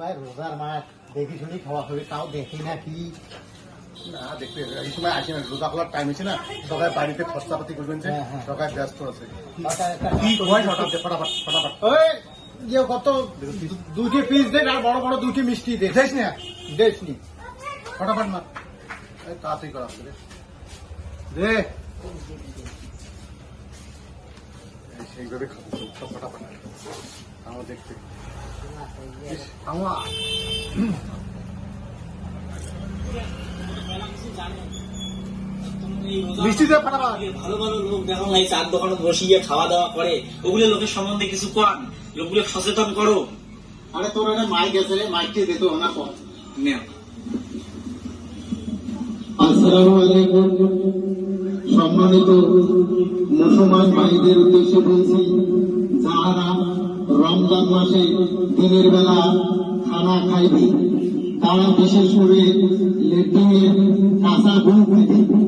ভাই রোজার মাস দেখি শুনি খাওয়া হবে তাও দেখি না কি। না দেখতে এই সময় আসি না রোজা খোলার টাইম আছে না সবাই বাড়িতে খরচাপাতি করবেন যে হ্যাঁ, হ্যাঁ। সবাই ব্যস্ত আছে। কি কয় ফটাফট ফটাফট ফটাফট। ওই ইয়ে কত দুটি পিস দেন আর বড় বড় দুটি মিষ্টি দে দেখ না? দেশ নি। ফটাফট না। তাড়াতাড়ি করা দে। সেইভাবে খাব ফটাফট আমার দেখতে। আমার মিষ্টি দে ভালো ভালো লোক দেখো না এই চার দোকানে বসিয়ে খাওয়া দাওয়া করে। ওগুলো লোকের সম্বন্ধে কিছু কন? লোকগুলো সচেতন করো। আরে তোর একটা মাইক আছে রে মাইকটি দে তো না কর। আসসালামু আলাইকুম। সম্মানিত মুসলমান ভাইদের উদ্দেশ্যে বলছি যাহারা রমজান মাসে দিনের বেলা খানা খাইবে তারা বিশেষ করে লেট্রিনের কাঁচা দিবে